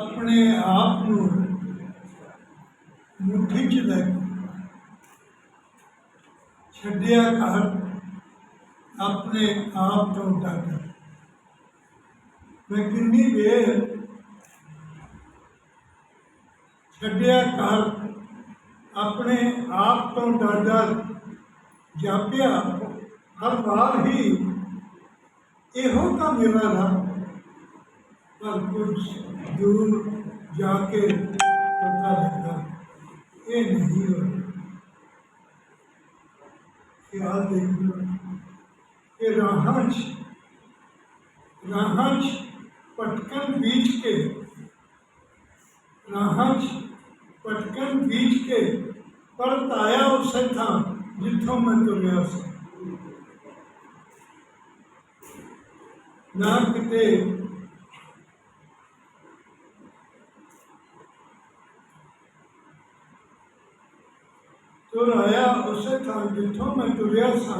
ਆਪਣੇ ਆਪ ਨੂੰ ਮੁੱਠੀ 'ਚ ਲੈ ਕੇ ਛੱਡਿਆ ਘਰ ਆਪਣੇ ਆਪ ਤੋਂ ਡਰ ਮੈਂ ਕਿੰਨੀ ਦੇਰ ਛੱਡਿਆ ਘਰ ਆਪਣੇ ਆਪ ਤੋਂ ਡਰ ਜਾਪਿਆ। ਹਰ ਵਾਰ ਹੀ ਇਹੋ ਤਾਂ ਮੇਰਾ ਰਾਹ پر کچھ دور جا کے پتہ لگا، یہ نہیں ہو۔ خیال دیکھو کہ راہج راہج پٹکن بیچ کے راہج پٹکن بیچ کے پرت آیا اسے تھا جتوں میں تلیا سا۔ نہ کتے تو رایا اسے تھا میں تریا سا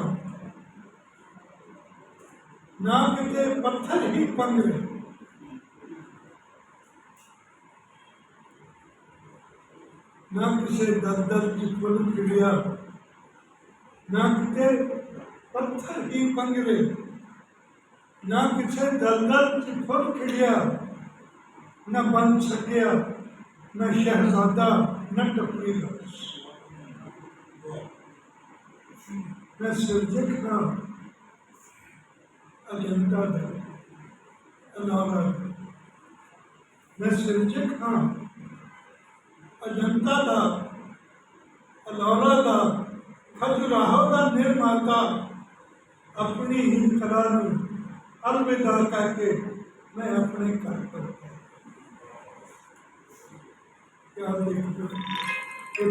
نہ کتے پتھر ہی پنگرے نہ کسی دردر کی کل کریا نہ کتے پتھر ہی پنگرے نہ کسی دردر کی کل کریا نہ بن سکیا نہ شہزادہ نہ ٹپری لفظ نسجدنا کا الأولاد نسجدنا الأنداد الأولاد خجرہونا نرماتا اپنی ہی قرار الوداع کر کے میں اپنے گھر پر گیا۔ کیا دیکھتے